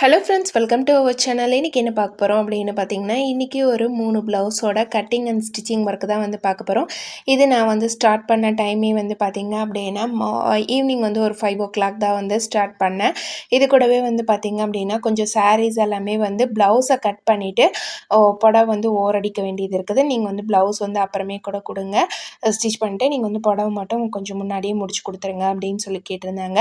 Hello friends welcome to our channel இன்றைக்கி என்ன பார்க்க போகிறோம் அப்படின்னு பார்த்தீங்கன்னா இன்றைக்கி ஒரு மூணு ப்ளவுஸோட கட்டிங் அண்ட் ஸ்டிச்சிங் ஒர்க்கு தான் வந்து பார்க்க போகிறோம் இது நான் வந்து ஸ்டார்ட் பண்ண டைமே வந்து பார்த்திங்க அப்படின்னா ஈவினிங் வந்து ஒரு ஃபைவ் ஓ கிளாக் தான் வந்து ஸ்டார்ட் பண்ணேன். இது கூடவே வந்து பார்த்திங்க அப்படின்னா கொஞ்சம் சாரீஸ் எல்லாமே வந்து ப்ளவுஸை கட் பண்ணிவிட்டு புடவை வந்து ஓரடிக்க வேண்டியது இருக்குது. நீங்கள் வந்து ப்ளவுஸ் வந்து அப்புறமே கூட கொடுங்க. ஸ்டிச் பண்ணிட்டு நீங்கள் வந்து புடவை மட்டும் கொஞ்சம் முன்னாடியே முடிச்சு கொடுத்துருங்க அப்படின்னு சொல்லி கேட்டிருந்தாங்க.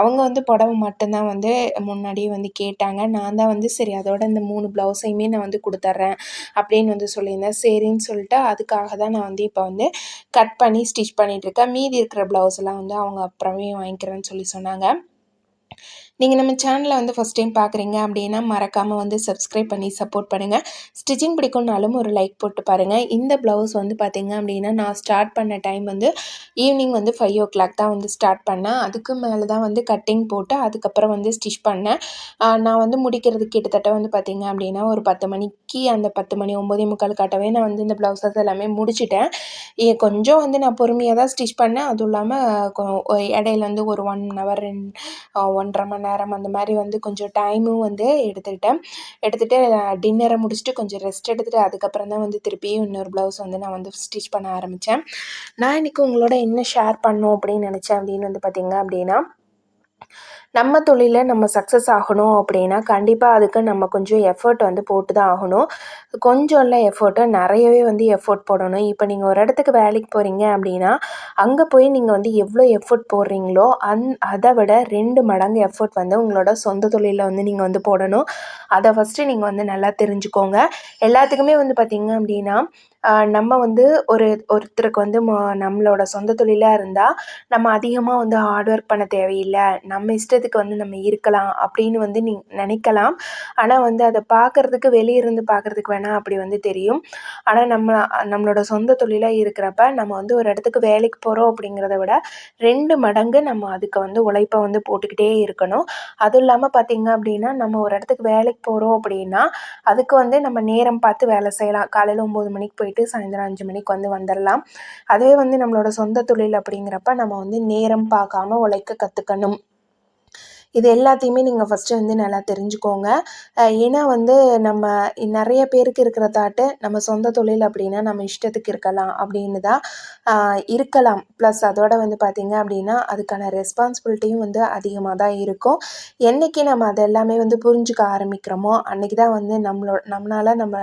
அவங்க வந்து புடவை மட்டும்தான் வந்து முன்னாடியே வந்து கே கேட்டாங்க நான் தான் வந்து சரி அதோட இந்த மூணு ப்ளவுஸையுமே நான் வந்து கொடுத்துட்றேன் அப்படின்னு வந்து சொல்லியிருந்தேன். சரின்னு சொல்லிட்டு அதுக்காக தான் நான் வந்து இப்போ வந்து கட் பண்ணி ஸ்டிச் பண்ணிகிட்ருக்கேன் மீதி இருக்கிற ப்ளவுஸ்லாம் வந்து அவங்க அப்புறமே வாங்கிக்கிறேன்னு சொல்லி சொன்னாங்க. நீங்கள் நம்ம சேனலை வந்து ஃபஸ்ட் டைம் பார்க்குறீங்க அப்படின்னா மறக்காமல் வந்து சப்ஸ்கிரைப் பண்ணி சப்போர்ட் பண்ணுங்கள் ஸ்டிச்சிங் பிடிக்கும்னாலும் ஒரு லைக் போட்டு பாருங்கள் இந்த ப்ளவுஸ் வந்து பார்த்திங்க அப்படின்னா நான் ஸ்டார்ட் பண்ண டைம் வந்து ஈவினிங் வந்து ஃபைவ் ஓ கிளாக் தான் வந்து ஸ்டார்ட் பண்ணேன். அதுக்கு மேலே தான் வந்து கட்டிங் போட்டு அதுக்கப்புறம் வந்து ஸ்டிச் பண்ணேன். நான் வந்து முடிக்கிறது கிட்டத்தட்ட வந்து பார்த்திங்க அப்படின்னா ஒரு பத்து மணிக்கு அந்த பத்து மணி ஒம்பதே முக்கால் காட்டவே நான் வந்து இந்த ப்ளவுஸஸ் எல்லாமே முடிச்சிட்டேன். கொஞ்சம் வந்து நான் பொறுமையாக தான் ஸ்டிச் பண்ணேன். அதுவும் இல்லாமல் இடையில வந்து ஒரு ஒன் ஹவர் ஒன்றரை மணி நேரம் அந்த மாதிரி வந்து கொஞ்சம் டைமும் வந்து எடுத்துக்கிட்டேன். எடுத்துகிட்டு டின்னரை முடிச்சுட்டு கொஞ்சம் ரெஸ்ட் எடுத்துகிட்டு அதுக்கப்புறம் தான் வந்து திருப்பியும் இன்னொரு ப்ளவுஸ் வந்து நான் வந்து ஸ்டிச் பண்ண ஆரம்பித்தேன் நான் இன்றைக்கி உங்களோட என்ன ஷேர் பண்ணும் அப்படின்னு நினச்சேன் அப்படின்னு வந்து பார்த்திங்க அப்படின்னா நம்ம தொழிலில் நம்ம சக்ஸஸ் ஆகணும் அப்படின்னா கண்டிப்பாக அதுக்கு நம்ம கொஞ்சம் எஃபர்ட் வந்து போட்டு தான் ஆகணும். கொஞ்சம் இல்லை எஃபர்ட்டு நிறையவே வந்து எஃபோர்ட் போடணும். இப்போ நீங்கள் ஒரு இடத்துக்கு வேலைக்கு போகிறீங்க அப்படின்னா அங்கே போய் நீங்கள் வந்து எவ்வளோ எஃபோர்ட் போடுறீங்களோ அந் அதை விட ரெண்டு மடங்கு எஃபோர்ட் வந்து உங்களோட சொந்த தொழிலில் வந்து நீங்கள் வந்து போடணும். அதை ஃபஸ்ட்டு நீங்கள் வந்து நல்லா தெரிஞ்சுக்கோங்க. எல்லாத்துக்குமே வந்து பார்த்திங்க அப்படின்னா நம்ம வந்து ஒரு ஒருத்தருக்கு வந்து ம நம்மளோட சொந்த தொழிலாக இருந்தால் நம்ம அதிகமாக வந்து ஹார்ட் ஒர்க் பண்ண தேவையில்லை. நம்ம இஷ்டத்துக்கு வந்து நம்ம இருக்கலாம் அப்படின்னு வந்து நீ நினைக்கலாம். ஆனால் வந்து அதை பார்க்குறதுக்கு வெளியே இருந்து பார்க்குறதுக்கு வேணால் அப்படி வந்து தெரியும். ஆனால் நம்ம நம்மளோட சொந்த தொழிலாக இருக்கிறப்ப நம்ம வந்து ஒரு இடத்துக்கு வேலைக்கு போகிறோம் அப்படிங்கிறத விட ரெண்டு மடங்கு நம்ம அதுக்கு வந்து உழைப்பை வந்து போட்டுக்கிட்டே இருக்கணும். அதுவும் இல்லாமல் பார்த்திங்க அப்படின்னா நம்ம ஒரு இடத்துக்கு வேலைக்கு போகிறோம் அப்படின்னா அதுக்கு வந்து நம்ம நேரம் பார்த்து வேலை செய்யலாம். காலையில் ஒம்பது மணிக்கு போயிட்டு சாயந்தரம் அஞ்சு மணிக்கு வந்து வந்துடலாம் அதுவே வந்து நம்மளோட சொந்த தொழில் அப்படிங்கிறப்ப நம்ம வந்து நேரம் பார்க்காம உழைக்க கற்றுக்கணும் இது எல்லாத்தையுமே நீங்கள் ஃபஸ்ட்டு வந்து நல்லா தெரிஞ்சுக்கோங்க. ஏன்னா வந்து நம்ம நிறைய பேருக்கு இருக்கிற தாட்டு நம்ம சொந்த தொழில் அப்படின்னா நம்ம இஷ்டத்துக்கு இருக்கலாம் அப்படின்னு தான் இருக்கலாம். ப்ளஸ் அதோட வந்து பார்த்திங்க அப்படின்னா அதுக்கான ரெஸ்பான்சிபிலிட்டியும் வந்து அதிகமாக தான் இருக்கும். என்றைக்கு நம்ம அதை எல்லாமே வந்து புரிஞ்சுக்க ஆரம்பிக்கிறோமோ அன்றைக்கி தான் வந்து நம்மளோ நம்மளால் நம்ம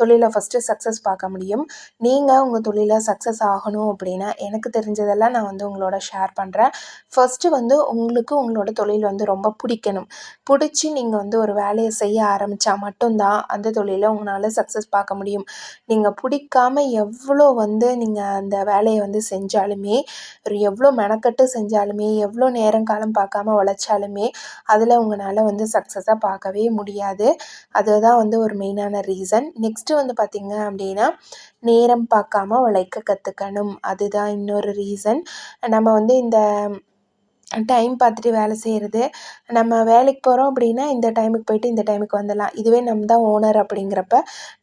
தொழிலை ஃபஸ்ட்டு சக்ஸஸ் பார்க்க முடியும். நீங்கள் உங்கள் தொழிலை சக்ஸஸ் ஆகணும் அப்படின்னா எனக்கு தெரிஞ்சதெல்லாம் நான் வந்து உங்களோட ஷேர் பண்ணுறேன் ஃபஸ்ட்டு வந்து உங்களுக்கு உங்களோட தொழில் வந்து ரொம்ப பிடிக்கணும். பிடிச்சி நீங்கள் வந்து ஒரு வேலையை செய்ய ஆரம்பித்தா மட்டும்தான் அந்த தொழிலில் உங்களால் சக்ஸஸ் பார்க்க முடியும். நீங்கள் பிடிக்காம எவ்வளோ வந்து நீங்கள் அந்த வேலையை வந்து செஞ்சாலுமே ஒரு எவ்வளோ மெனக்கட்டு செஞ்சாலுமே எவ்வளோ நேரம் காலம் பார்க்காம உழைச்சாலுமே அதில் உங்களால் வந்து சக்ஸஸாக பார்க்கவே முடியாது. அதுதான் வந்து ஒரு மெயினான ரீசன் நெக்ஸ்ட்டு வந்து பார்த்திங்க அப்படின்னா நேரம் பார்க்காம உழைக்க கற்றுக்கணும் அதுதான் இன்னொரு ரீசன் நம்ம வந்து இந்த டைம் பார்த்துட்டு வேலை செய்கிறது நம்ம வேலைக்கு போகிறோம் அப்படின்னா இந்த டைமுக்கு போயிட்டு இந்த டைமுக்கு வந்துடலாம். இதுவே நம்ம தான் ஓனர் அப்படிங்கிறப்ப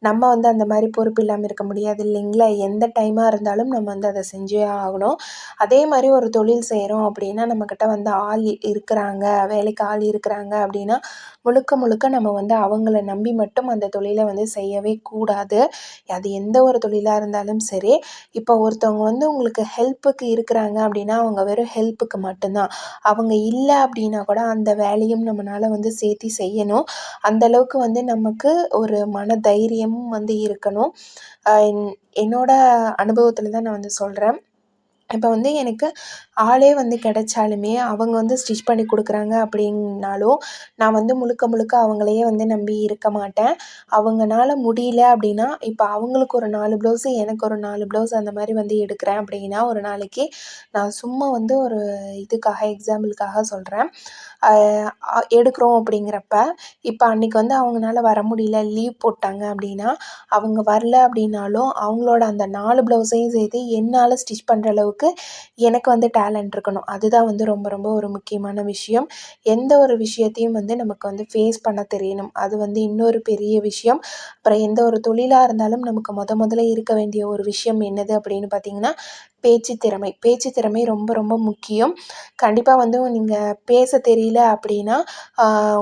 நம்ம வந்து அந்த மாதிரி பொறுப்பு இல்லாமல் இருக்க முடியாது இல்லைங்களா? எந்த டைமாக இருந்தாலும் நம்ம வந்து அதை செஞ்சே ஆகணும். அதே மாதிரி ஒரு தொழில் செய்கிறோம் அப்படின்னா நம்மக்கிட்ட வந்து ஆள் இருக்கிறாங்க வேலைக்கு ஆள் இருக்கிறாங்க அப்படின்னா முழுக்க முழுக்க நம்ம வந்து அவங்கள நம்பி மட்டும் அந்த தொழிலை வந்து செய்யவே கூடாது. அது எந்த ஒரு தொழிலாக இருந்தாலும் சரி. இப்போ ஒருத்தவங்க வந்து உங்களுக்கு ஹெல்ப்புக்கு இருக்கிறாங்க அப்படின்னா அவங்க வெறும் ஹெல்ப்புக்கு மட்டும்தான். அவங்க இல்லை அப்படின்னா கூட அந்த வேலையும் நம்மளால் வந்து சேர்த்தி செய்யணும். அந்தளவுக்கு வந்து நமக்கு ஒரு மன தைரியமும் வந்து இருக்கணும். என்னோட அனுபவத்தில் தான் நான் வந்து சொல்கிறேன் இப்போ வந்து எனக்கு ஆளே வந்து கிடைச்சாலுமே அவங்க வந்து ஸ்டிச் பண்ணி கொடுக்குறாங்க அப்படின்னாலும் நான் வந்து முழுக்க முழுக்க அவங்களையே வந்து நம்பி இருக்க மாட்டேன். அவங்கனால முடியல அப்படின்னா இப்போ அவங்களுக்கு ஒரு நாலு ப்ளவுஸு எனக்கு ஒரு நாலு ப்ளவுஸ் அந்த மாதிரி வந்து எடுக்கிறேன் அப்படின்னா ஒரு நாளைக்கு நான் சும்மா வந்து ஒரு இதுக்காக எக்ஸாம்பிளுக்காக சொல்கிறேன் எடுக்கிறோம் அப்படிங்கிறப்ப இப்போ அன்றைக்கி வந்து அவங்களால வர முடியல லீவ் போட்டாங்க அப்படின்னா அவங்க வரல அப்படின்னாலும் அவங்களோட அந்த நாலு ப்ளவுஸையும் சேர்த்து என்னால் ஸ்டிச் பண்ணுற அளவுக்கு அளவுக்கு எனக்கு வந்து டேலண்ட் இருக்கணும். அதுதான் வந்து ரொம்ப ரொம்ப ஒரு முக்கியமான விஷயம். எந்த ஒரு விஷயத்தையும் வந்து நமக்கு வந்து ஃபேஸ் பண்ண தெரியணும். அது வந்து இன்னொரு பெரிய விஷயம். அப்புறம் எந்த ஒரு தொழிலாக இருந்தாலும் நமக்கு முத முதல்ல இருக்க வேண்டிய ஒரு விஷயம் என்னது அப்படின்னு பார்த்தீங்கன்னா பேச்சு திறமை. பேச்சு திறமை ரொம்ப ரொம்ப முக்கியம். கண்டிப்பாக வந்து நீங்கள் பேச தெரியல அப்படின்னா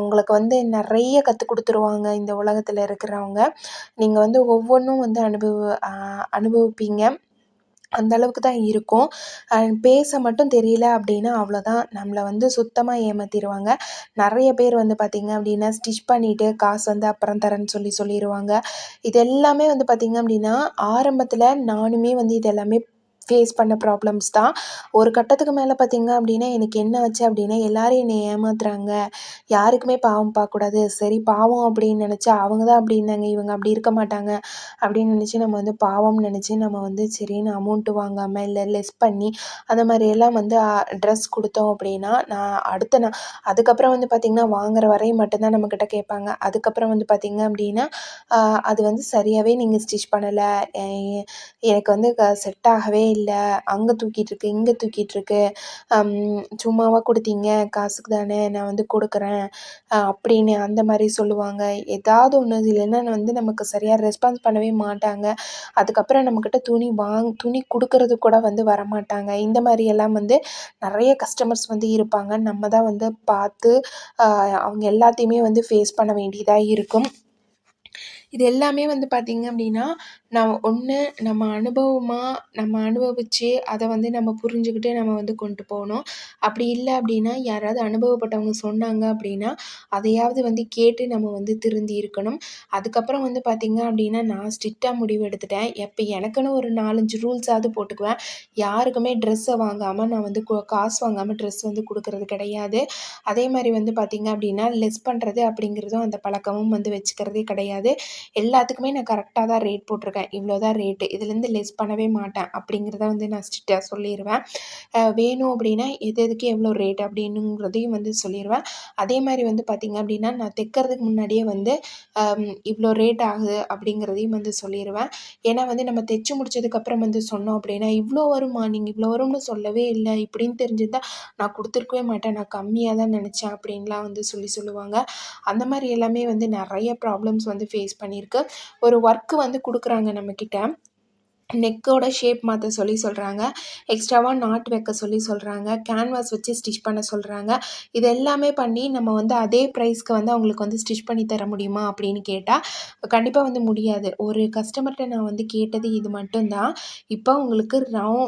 உங்களுக்கு வந்து நிறைய கற்றுக் கொடுத்துருவாங்க இந்த உலகத்தில் இருக்கிறவங்க. நீங்கள் வந்து ஒவ்வொன்றும் வந்து அனுபவ அனுபவிப்பீங்க. அந்த அளவுக்கு தான் இருக்கும். பேச மட்டும் தெரியல அப்படின்னா அவ்வளோதான் நம்மளை வந்து சுத்தமாக ஏமாத்திடுவாங்க நிறைய பேர் வந்து பார்த்திங்க அப்படின்னா ஸ்டிச் பண்ணிவிட்டு காசு வந்து அப்புறம் தரேன்னு சொல்லி சொல்லிடுவாங்க இது எல்லாமே வந்து பார்த்திங்க அப்படின்னா ஆரம்பத்தில் நானுமே வந்து இது எல்லாமே ஃபேஸ் பண்ண ப்ராப்ளம்ஸ் தான். ஒரு கட்டத்துக்கு மேலே பார்த்திங்க அப்படின்னா எனக்கு என்ன ஆச்சு அப்படின்னா எல்லோரும் என்னை ஏமாத்துறாங்க. யாருக்குமே பாவம் பார்க்கக்கூடாது. சரி பாவம் அப்படின்னு நினச்சா அவங்க தான் அப்படி இருந்தாங்க. இவங்க அப்படி இருக்க மாட்டாங்க அப்படின்னு நினச்சி நம்ம வந்து பாவம்னு நினச்சி நம்ம வந்து சரின்னு அமௌண்ட்டு வாங்காமல் இல்லை லெஸ் பண்ணி அந்த மாதிரியெல்லாம் வந்து ட்ரெஸ் கொடுத்தோம் அப்படின்னா நான் அடுத்த நான் அதுக்கப்புறம் வந்து பார்த்திங்கன்னா வாங்குற வரையும் மட்டும்தான் நம்மக்கிட்ட கேட்பாங்க. அதுக்கப்புறம் வந்து பார்த்திங்க அப்படின்னா அது வந்து சரியாகவே நீங்கள் ஸ்டிச் பண்ணலை. எனக்கு வந்து க செட் ஆகவே இல்லை அங்கே தூக்கிட்டுருக்கு இங்கே தூக்கிட்டுருக்கு சும்மாவா கொடுத்தீங்க காசுக்கு தானே நான் வந்து கொடுக்குறேன் அப்படின்னு அந்த மாதிரி சொல்லுவாங்க. ஏதாவது ஒன்று இல்லைன்னா வந்து நமக்கு சரியாக ரெஸ்பான்ஸ் பண்ணவே மாட்டாங்க. அதுக்கப்புறம் நம்மக்கிட்ட துணி வாங் துணி கொடுக்கறது கூட வந்து வரமாட்டாங்க. இந்த மாதிரியெல்லாம் வந்து நிறைய கஸ்டமர்ஸ் வந்து இருப்பாங்க. நம்ம தான் வந்து பார்த்து அவங்க எல்லாத்தையுமே வந்து ஃபேஸ் பண்ண வேண்டியதாக இருக்கும். இது எல்லாமே வந்து பார்த்திங்க அப்படின்னா நான் ஒன்று நம்ம அனுபவமாக நம்ம அனுபவித்து அதை வந்து நம்ம புரிஞ்சுக்கிட்டு நம்ம வந்து கொண்டு போகணும். அப்படி இல்லை அப்படின்னா யாராவது அனுபவப்பட்டவங்க சொன்னாங்க அப்படின்னா அதையாவது வந்து கேட்டு நம்ம வந்து திருந்தி இருக்கணும். அதுக்கப்புறம் வந்து பார்த்திங்க அப்படின்னா நான் ஸ்ட்ரிக்டாக முடிவு எடுத்துட்டேன். எப்போ எனக்குன்னு ஒரு நாலஞ்சு ரூல்ஸாவது போட்டுக்குவேன். யாருக்குமே ட்ரெஸ்ஸை வாங்காமல் நான் வந்து காசு வாங்காமல் ட்ரெஸ் வந்து கொடுக்கறது கிடையாது. அதே மாதிரி வந்து பார்த்திங்க அப்படின்னா லெஸ் பண்ணுறது அப்படிங்கிறதும் அந்த பழக்கமும் வந்து வச்சுக்கிறதே கிடையாது. எல்லாத்துக்குமே நான் கரெக்டாக தான் ரேட் போட்டிருக்கேன். இவ்வளோ தான் ரேட்டு இதுலேருந்து லெஸ் பண்ணவே மாட்டேன். அப்படிங்கிறத வந்து நான் ஸ்ட்ரிக்டாக சொல்லிடுவேன் வேணும் அப்படின்னா எது எதுக்கு எவ்வளோ ரேட் அப்படின்னுங்கிறதையும் வந்து சொல்லிடுவேன் அதே மாதிரி வந்து பார்த்திங்க அப்படின்னா நான் தைக்கிறதுக்கு முன்னாடியே வந்து இவ்வளோ ரேட் ஆகுது அப்படிங்கிறதையும் வந்து சொல்லிடுவேன் ஏன்னா வந்து நம்ம தைச்சு முடிச்சதுக்கப்புறம் வந்து சொன்னோம் அப்படின்னா இவ்வளோ வருமா? நீங்கள் இவ்வளோ வரும்னு சொல்லவே இல்லை. இப்படின்னு தெரிஞ்சிருந்தால் நான் கொடுத்துருக்கவே மாட்டேன். நான் கம்மியாக தான் நினச்சேன் அப்படின்லாம் வந்து சொல்லி சொல்லுவாங்க. அந்த மாதிரி எல்லாமே வந்து நிறைய ப்ராப்ளம்ஸ் வந்து ஃபேஸ் பண்ணியிருக்கு. ஒரு ஒர்க்கு வந்து கொடுக்குறாங்க நம்மக்கிட்ட நெக்கோட ஷேப் மாற்ற சொல்லி சொல்கிறாங்க எக்ஸ்ட்ராவாக நாட் வைக்க சொல்லி சொல்கிறாங்க கேன்வாஸ் வச்சு ஸ்டிச் பண்ண சொல்கிறாங்க இது எல்லாமே பண்ணி நம்ம வந்து அதே ப்ரைஸ்க்கு வந்து அவங்களுக்கு வந்து ஸ்டிச் பண்ணி தர முடியுமா அப்படின்னு கேட்டால் கண்டிப்பாக வந்து முடியாது. ஒரு கஸ்டமர்கிட்ட நான் வந்து கேட்டது இது மட்டும்தான். இப்போ உங்களுக்கு ரவு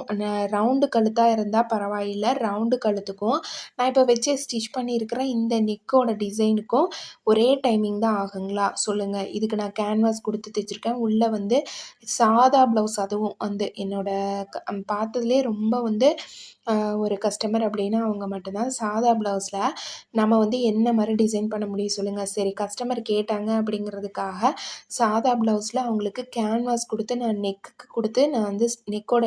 ரவுண்டு கழுத்தாக இருந்தால் பரவாயில்லை. ரவுண்டு கழுத்துக்கும் நான் இப்போ வச்சு ஸ்டிச் பண்ணியிருக்கிற இந்த நெக்கோட டிசைனுக்கும் ஒரே டைமிங் தான் ஆகுங்களா? சொல்லுங்கள் இதுக்கு நான் கேன்வாஸ் கொடுத்து தைச்சிருக்கேன். உள்ளே வந்து சாதா ப்ளவுஸ் அதுவும் வந்து என்னோடய க பார்த்ததுலே ரொம்ப வந்து ஒரு கஸ்டமர் அப்படின்னா அவங்க மட்டும்தான். சாதா ப்ளவுஸில் நம்ம வந்து என்ன மாதிரி டிசைன் பண்ண முடியும் சொல்லுங்கள் சரி கஸ்டமர் கேட்டாங்க அப்படிங்கிறதுக்காக சாதா ப்ளவுஸில் அவங்களுக்கு கேன்வாஸ் கொடுத்து நான் நெக்குக்கு கொடுத்து நான் வந்து நெக்கோட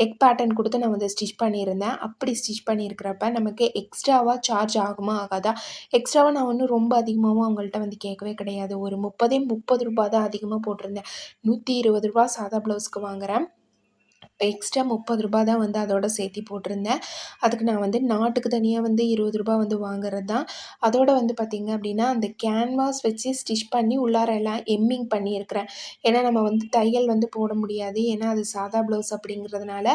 நெக் பேட்டர்ன் கொடுத்து நான் வந்து ஸ்டிச் பண்ணியிருந்தேன். அப்படி ஸ்டிச் பண்ணியிருக்கிறப்ப நமக்கு எக்ஸ்ட்ராவாக சார்ஜ் ஆகுமா ஆகாதா? எக்ஸ்ட்ராவாக நான் ஒன்றும் ரொம்ப அதிகமாகவும் அவங்கள்ட்ட வந்து கேட்கவே கிடையாது. ஒரு முப்பதே முப்பது ரூபா தான் அதிகமாக போட்டிருந்தேன். நூற்றி இருபது ரூபா சாதா ப்ளவுஸ்க்கு வாங்குகிறேன் எக்ஸ்ட்ரா முப்பது ரூபா தான் வந்து அதோட சேர்த்தி போட்டிருந்தேன். அதுக்கு நான் வந்து நாட்டுக்கு தனியாக வந்து இருபது ரூபா வந்து வாங்குறது தான். அதோட வந்து பார்த்திங்க அப்படின்னா அந்த கேன்வாஸ் வச்சு ஸ்டிச் பண்ணி உள்ளார எல்லாம் எம்மிங் பண்ணியிருக்கிறேன். ஏன்னா நம்ம வந்து தையல் வந்து போட முடியாது. ஏன்னா அது சாதா ப்ளவுஸ் அப்படிங்கிறதுனால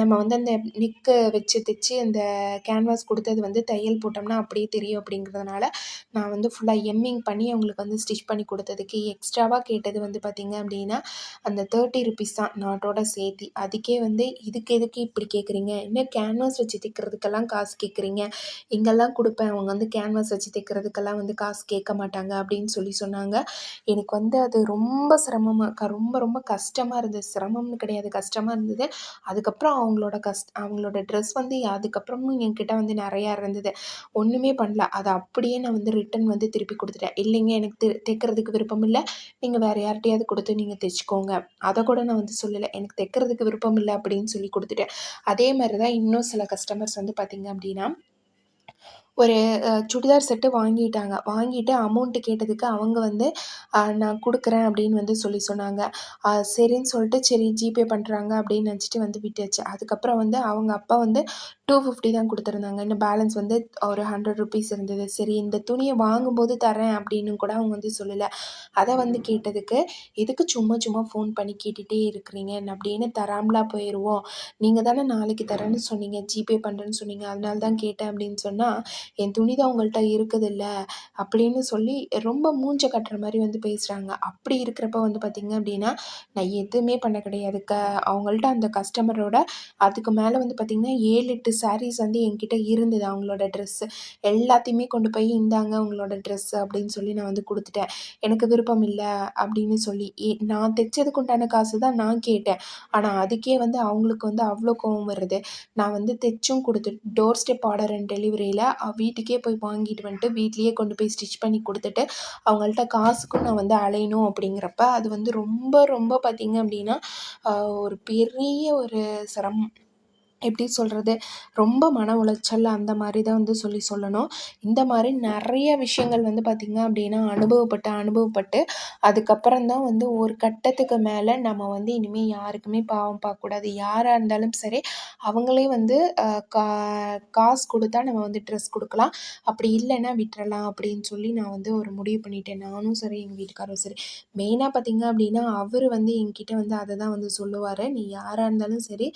நம்ம வந்து அந்த நிக்கு வச்சு தைச்சி அந்த கேன்வாஸ் கொடுத்தது வந்து தையல் போட்டோம்னா அப்படியே தெரியும் அப்படிங்கிறதுனால நான் வந்து ஃபுல்லாக எம்மிங் பண்ணி அவங்களுக்கு வந்து ஸ்டிச் பண்ணி கொடுத்ததுக்கு எக்ஸ்ட்ராவாக கேட்டது வந்து பார்த்திங்க அப்படின்னா அந்த தேர்ட்டி ருபீஸ் தான் நாட்டோட சேர்த்தி. அது அதுக்கே வந்து இதுக்கு எதுக்கு இப்படி கேட்குறீங்க என்ன கேன்வாஸ் வச்சு தைக்கிறதுக்கெல்லாம் காசு கேட்குறீங்க இங்கெல்லாம் கொடுப்பேன். அவங்க வந்து கேன்வாஸ் வச்சு தைக்கிறதுக்கெல்லாம் வந்து காசு கேட்க மாட்டாங்க. அப்படின்னு சொல்லி சொன்னாங்க. எனக்கு வந்து அது ரொம்ப சிரமமாக ரொம்ப ரொம்ப கஷ்டமாக இருந்தது. சிரமம்னு கிடையாது. கஷ்டமாக இருந்தது. அதுக்கப்புறம் அவங்களோட கஷ்ட அவங்களோட ட்ரெஸ் வந்து அதுக்கப்புறமும் என்கிட்ட வந்து நிறையா இருந்தது. ஒன்றுமே பண்ணல. அதை அப்படியே நான் வந்து ரிட்டன் வந்து திருப்பி கொடுத்துட்டேன். இல்லைங்க எனக்கு தைக்கிறதுக்கு விருப்பம் இல்லை. நீங்கள் வேறு யார்கிட்டையாவது கொடுத்து நீங்கள் தைச்சிக்கோங்க. அதை கூட நான் வந்து சொல்லலை. எனக்கு தைக்கிறதுக்கு விருப்பம் விருப்பம் இல்லை அப்படின்னு சொல்லி கொடுத்துட்டேன். அதே மாதிரி தான் இன்னும் சில கஸ்டமர்ஸ் வந்து பார்த்திங்க அப்படின்னா ஒரு சுடிதார் செட்டு வாங்கிட்டாங்க. வாங்கிட்டு அமௌண்ட்டு கேட்டதுக்கு அவங்க வந்து நான் கொடுக்குறேன் அப்படின்னு வந்து சொல்லி சொன்னாங்க. சரின்னு சொல்லிட்டு சரி ஜிபே பண்ணுறாங்க அப்படின்னு நினச்சிட்டு வந்து விட்டாச்சு. அதுக்கப்புறம் வந்து அவங்க அப்பா வந்து டூ ஃபிஃப்டி தான் கொடுத்துருந்தாங்க. இன்னும் பேலன்ஸ் வந்து ஒரு ஹண்ட்ரட் ருபீஸ் இருந்தது. சரி இந்த துணியை வாங்கும்போது தரேன் அப்படின்னு கூட அவங்க வந்து சொல்லலை. அதை வந்து கேட்டதுக்கு எதுக்கு சும்மா சும்மா ஃபோன் பண்ணி கேட்டுகிட்டே இருக்கிறீங்க? அப்படின்னு தராமலா போயிடுவோம் நீங்கள் தானே நாளைக்கு தரேன்னு சொன்னீங்க ஜிபே பண்ணுறேன்னு சொன்னீங்க. அதனால தான் கேட்டேன் அப்படின்னு சொன்னால் என் துணி தான் உங்கள்கிட்ட இருக்குதுல்ல அப்படின்னு சொல்லி ரொம்ப மூஞ்ச கட்டுற மாதிரி வந்து பேசுகிறாங்க அப்படி இருக்கிறப்ப வந்து பார்த்திங்க அப்படின்னா நான் எதுவுமே பண்ண கிடையாது க அவங்கள்ட்ட அந்த கஸ்டமரோட அதுக்கு மேலே வந்து பார்த்திங்கன்னா ஏழு எட்டு சாரீஸ் வந்து என்கிட்ட இருந்தது. அவங்களோட ட்ரெஸ்ஸு எல்லாத்தையுமே கொண்டு போய் இந்தாங்க அவங்களோட ட்ரெஸ்ஸு அப்படின்னு சொல்லி நான் வந்து கொடுத்துட்டேன். எனக்கு விருப்பம் இல்லை அப்படின்னு சொல்லி. ஏ நான் தைச்சதுக்கு உண்டான காசு தான் நான் கேட்டேன். ஆனால் அதுக்கே வந்து அவங்களுக்கு வந்து அவ்வளோ கோவம் வருது. நான் வந்து தைச்சும் கொடுத்து டோர் ஸ்டெப் ஆர்டர் அண்ட் டெலிவரியில் வீட்டுக்கே போய் வாங்கிட்டு வந்துட்டு வீட்லேயே கொண்டு போய் ஸ்டிச் பண்ணி கொடுத்துட்டு அவங்கள்ட்ட காசுக்கும் நான் வந்து அலையணும் அப்படிங்கிறப்ப அது வந்து ரொம்ப ரொம்ப பார்த்திங்க அப்படின்னா ஒரு பெரிய ஒரு சிரமம். எப்படி சொல்கிறது ரொம்ப மன உளைச்சல் அந்த மாதிரி தான் வந்து சொல்லி சொல்லணும். இந்த மாதிரி நிறைய விஷயங்கள் வந்து பார்த்திங்க அப்படின்னா அனுபவப்பட்டு அனுபவப்பட்டு அதுக்கப்புறம் தான் வந்து ஒரு கட்டத்துக்கு மேலே நம்ம வந்து இனிமேல் யாருக்குமே பாவம் பார்க்கக்கூடாது. யாராக இருந்தாலும் சரி அவங்களே வந்து கா காசு கொடுத்தா நம்ம வந்து ட்ரெஸ் கொடுக்கலாம். அப்படி இல்லைன்னா விட்டுறலாம் அப்படின்னு சொல்லி நான் வந்து ஒரு முடிவு பண்ணிட்டேன். நானும் சரி எங்கள் வீட்டுக்காரரும் சரி. மெயினாக பார்த்திங்க அப்படின்னா அவர் வந்து என்கிட்ட வந்து அதை தான் வந்து சொல்லுவார். நீ யாராக இருந்தாலும் சரி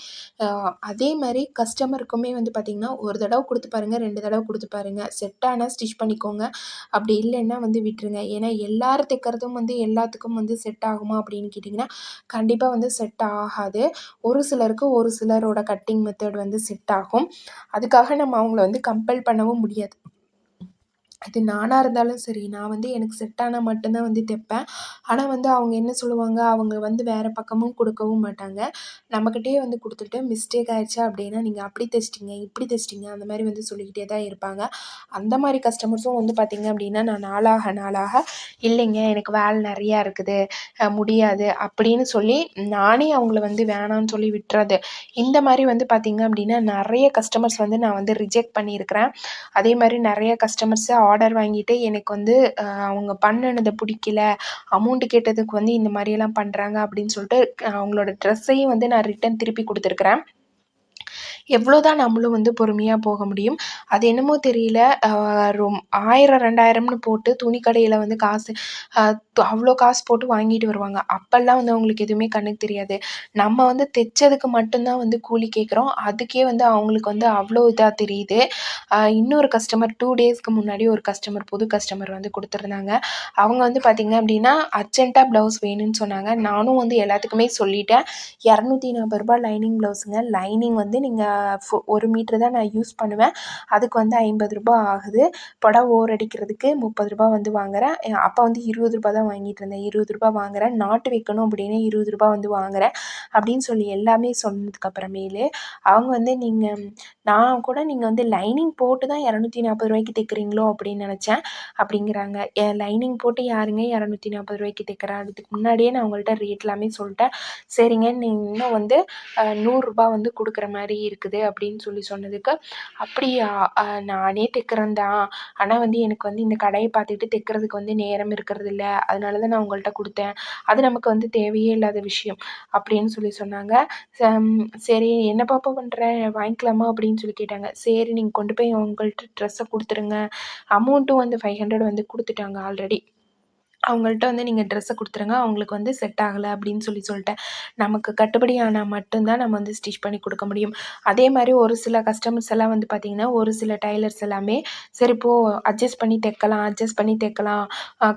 அதே மாதிரி கஸ்டமருக்குமே வந்து பார்த்திங்கன்னா ஒரு தடவை கொடுத்து பாருங்கள் ரெண்டு தடவை கொடுத்து பாருங்கள் செட் ஆனால் ஸ்டிச் பண்ணிக்கோங்க. அப்படி இல்லைன்னா வந்து விட்டுருங்க. ஏன்னா எல்லாரும் தைக்கிறதும் வந்து எல்லாத்துக்கும் வந்து செட் ஆகுமா அப்படின்னு கேட்டிங்கன்னா கண்டிப்பாக வந்து செட் ஆகாது. ஒரு சிலருக்கு ஒரு சிலரோட கட்டிங் மெத்தட் வந்து செட் ஆகும். அதுக்காக நம்ம அவங்கள வந்து கம்பல் பண்ணவும் முடியாது. அது நானாக இருந்தாலும் சரி நான் வந்து எனக்கு செட் ஆனால் மட்டும்தான் வந்து தைப்பேன். ஆனால் வந்து அவங்க என்ன சொல்லுவாங்க அவங்க வந்து வேறு பக்கமும் கொடுக்கவும் மாட்டாங்க. நம்மக்கிட்டேயே வந்து கொடுத்துட்டு மிஸ்டேக் ஆயிடுச்சு அப்படின்னா நீங்கள் அப்படி தைச்சிட்டிங்க இப்படி தைச்சிட்டிங்க அந்த மாதிரி வந்து சொல்லிக்கிட்டே தான் இருப்பாங்க. அந்த மாதிரி கஸ்டமர்ஸும் வந்து பார்த்திங்க அப்படின்னா நான் நாளாக நாளாக இல்லைங்க எனக்கு வேலை நிறையா இருக்குது முடியாது அப்படின்னு சொல்லி நானே அவங்கள வந்து வேணான்னு சொல்லி விட்டுறது. இந்த மாதிரி வந்து பார்த்திங்க அப்படின்னா நிறைய கஸ்டமர்ஸ் வந்து நான் வந்து ரிஜெக்ட் பண்ணியிருக்கிறேன். அதே மாதிரி நிறைய கஸ்டமர்ஸை ஆர்டர் வாங்கிட்டு எனக்கு வந்து அவங்க பண்ணுனது பிடிக்கல அமௌண்ட்டு கேட்டதுக்கு வந்து இந்த மாதிரியெல்லாம் பண்ணுறாங்க அப்படின்னு சொல்லிட்டு அவங்களோட ட்ரெஸ்ஸையும் வந்து நான் ரிட்டன் திருப்பி கொடுத்துருக்குறேன். எவ்வளோ தான் நம்மளும் வந்து பொறுமையாக போக முடியும். அது என்னமோ தெரியல. ரொம் ஆயிரம் ரெண்டாயிரம்னு போட்டு துணி கடையில் வந்து காசு அவ்வளோ காசு போட்டு வாங்கிட்டு வருவாங்க. அப்போல்லாம் வந்து அவங்களுக்கு எதுவுமே கண்ணுக்கு தெரியாது. நம்ம வந்து தைச்சதுக்கு மட்டும்தான் வந்து கூலி கேட்குறோம். அதுக்கே வந்து அவங்களுக்கு வந்து அவ்வளோ இதாக தெரியுது. இன்னொரு கஸ்டமர் டூ டேஸ்க்கு முன்னாடி ஒரு கஸ்டமர் புது கஸ்டமர் வந்து கொடுத்துருந்தாங்க. அவங்க வந்து பார்த்திங்க அப்படின்னா அர்ஜென்ட்டாக ப்ளவுஸ் வேணும்னு சொன்னாங்க. நானும் வந்து எல்லாத்துக்குமே சொல்லிட்டேன். இரநூத்தி நாற்பது ரூபா லைனிங் ப்ளவுஸுங்க லைனிங் வந்து நீங்கள் ஃபோ ஒரு மீட்ரு தான் நான் யூஸ் பண்ணுவேன். அதுக்கு வந்து ஐம்பது ரூபா ஆகுது. புடவை ஓர் அடிக்கிறதுக்கு முப்பது ரூபா வந்து வாங்குகிறேன் அப்போ வந்து இருபது ரூபா தான் வாங்கிட்டு இருந்தேன். இருபது ரூபா வாங்குகிறேன் நாட்டு வைக்கணும் அப்படின்னு இருபது ரூபா வந்து வாங்குகிறேன் அப்படின்னு சொல்லி எல்லாமே சொன்னதுக்கப்புறமேலு அவங்க வந்து நீங்கள் நான் கூட நீங்கள் வந்து லைனிங் போட்டு தான் இரநூத்தி நாற்பது ரூபாய்க்கு தைக்கிறீங்களோ அப்படின்னு நினச்சேன். அப்படிங்கிறாங்க. லைனிங் போட்டு யாருங்க இரநூத்தி நாற்பது ரூபாய்க்கு தைக்கிறா? அதுக்கு முன்னாடியே நான் அவங்கள்ட்ட ரேட் எல்லாமே சொல்லிட்டேன். சரிங்க நீங்கள் இன்னும் வந்து நூறுரூபா வந்து கொடுக்குற மாதிரி இருக்குது இருக்குது அப்படின்னு சொல்லி சொன்னதுக்கு அப்படியா? நானே தைக்கிறேன் தான் ஆனால் வந்து எனக்கு வந்து இந்த கடையை பார்த்துட்டு தைக்கிறதுக்கு வந்து நேரம் இருக்கிறது இல்லை. அதனால தான் நான் உங்கள்கிட்ட கொடுத்தேன். அது நமக்கு வந்து தேவையே இல்லாத விஷயம். அப்படின்னு சொல்லி சொன்னாங்க. சரி என்ன பாப்பா பண்ணுறேன் வாங்கிக்கலாமா? அப்படின்னு சொல்லி கேட்டாங்க. சரி நீங்கள் கொண்டு போய் உங்கள்கிட்ட ட்ரெஸ்ஸை கொடுத்துருங்க. அமௌண்ட்டும் வந்து ஃபைவ் ஹண்ட்ரட் வந்து கொடுத்துட்டாங்க ஆல்ரெடி அவங்கள்ட்ட வந்து நீங்கள் ட்ரெஸ்ஸை கொடுத்துருங்க. அவங்களுக்கு வந்து செட் ஆகலை அப்படின்னு சொல்லி சொல்லிட்டேன். நமக்கு கட்டுப்படி ஆனால் மட்டும்தான் நம்ம வந்து ஸ்டிச் பண்ணி கொடுக்க முடியும். அதே மாதிரி ஒரு சில கஸ்டமர்ஸ் எல்லாம் வந்து பார்த்திங்கன்னா ஒரு சில டைலர்ஸ் எல்லாமே சரி போ அட்ஜஸ்ட் பண்ணி தைக்கலாம் அட்ஜஸ்ட் பண்ணி தைக்கலாம்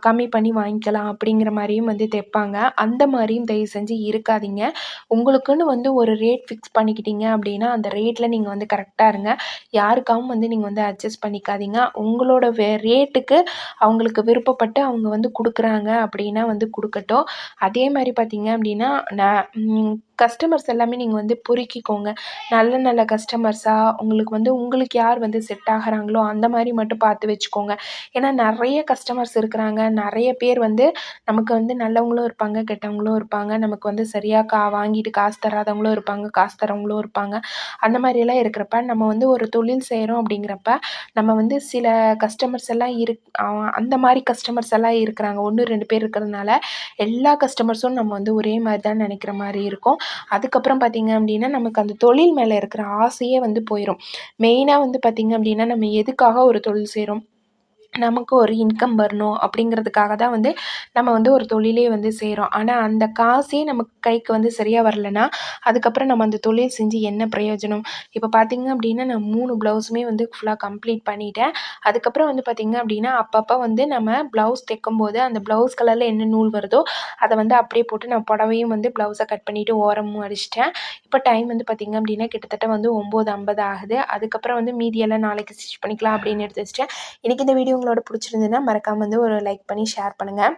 கம்மி பண்ணி வாங்கிக்கலாம் அப்படிங்கிற மாதிரியும் வந்து தைப்பாங்க. அந்த மாதிரியும் தயவு செஞ்சு இருக்காதீங்க. உங்களுக்குன்னு வந்து ஒரு ரேட் ஃபிக்ஸ் பண்ணிக்கிட்டீங்க அப்படின்னா அந்த ரேட்டில் நீங்கள் வந்து கரெக்டாக இருங்க. யாருக்காகவும் வந்து நீங்கள் வந்து அட்ஜஸ்ட் பண்ணிக்காதீங்க. உங்களோட வே ரேட்டுக்கு அவங்களுக்கு விருப்பப்பட்டு அவங்க வந்து கொடுக்க கொடுக்குறாங்க அப்படின்னா வந்து கொடுக்கட்டும். அதே மாதிரி பார்த்திங்க அப்படின்னா நான் கஸ்டமர்ஸ் எல்லாமே நீங்கள் வந்து பொறுக்கிக்கோங்க. நல்ல நல்ல கஸ்டமர்ஸாக உங்களுக்கு வந்து உங்களுக்கு யார் வந்து செட் ஆகுறாங்களோ அந்த மாதிரி மட்டும் பார்த்து வச்சுக்கோங்க. ஏன்னா நிறைய கஸ்டமர்ஸ் இருக்கிறாங்க. நிறைய பேர் வந்து நமக்கு வந்து நல்லவங்களும் இருப்பாங்க கெட்டவங்களும் இருப்பாங்க. நமக்கு வந்து சரியாக கா வாங்கிட்டு காசு தராதவங்களும் இருப்பாங்க காசு தரவங்களும் இருப்பாங்க. அந்த மாதிரியெல்லாம் இருக்கிறப்ப நம்ம வந்து ஒரு தொழில் செய்கிறோம் அப்படிங்கிறப்ப நம்ம வந்து சில கஸ்டமர்ஸ் எல்லாம் இருக் அந்த மாதிரி கஸ்டமர்ஸ் எல்லாம் இருக்கிறாங்க. ஒன்று ரெண்டு பேர் இருக்கிறதுனால எல்லா கஸ்டமர்ஸும் நம்ம வந்து ஒரே மாதிரி தான் நினைக்கிற மாதிரி இருக்கும். அதுக்கப்புறம் பார்த்திங்க அப்படின்னா நமக்கு அந்த தொழில் மேலே இருக்கிற ஆசையே வந்து போயிடும் மெயினாக வந்து பார்த்திங்க அப்படின்னா நம்ம எதுக்காக ஒரு தொழில் செய்கிறோம் நமக்கு ஒரு இன்கம் வரணும் அப்படிங்கிறதுக்காக தான் வந்து நம்ம வந்து ஒரு தொழிலே வந்து செய்கிறோம் ஆனால் அந்த காசே நமக்கு கைக்கு வந்து சரியாக வரலன்னா அதுக்கப்புறம் நம்ம அந்த தொழில் செஞ்சு என்ன பிரயோஜனம்? இப்போ பார்த்திங்க அப்படின்னா நான் மூணு ப்ளவுஸுமே வந்து ஃபுல்லாக கம்ப்ளீட் பண்ணிட்டேன். அதுக்கப்புறம் வந்து பார்த்திங்க அப்படின்னா அப்பப்போ வந்து நம்ம ப்ளவுஸ் தைக்கும்போது அந்த ப்ளவுஸ் கலரில் என்ன நூல் வருதோ அதை வந்து அப்படியே போட்டு நான் புடவையும் வந்து ப்ளவுஸை கட் பண்ணிவிட்டு ஓரமும் அடிச்சிட்டேன். இப்போ டைம் வந்து பார்த்திங்க அப்படின்னா கிட்டத்தட்ட வந்து ஒம்பது ஐம்பது ஆகுது. அதுக்கப்புறம் வந்து மீதியெல்லாம் நாளைக்கு ஸ்டிச் பண்ணிக்கலாம் அப்படின்னு எடுத்து வச்சிட்டேன். இன்றைக்கி இந்த வீடியோ உங்களோட பிடிச்சிருந்ததுன்னா மறக்காமல் வந்து ஒரு லைக் பண்ணி ஷேர் பண்ணுங்கள்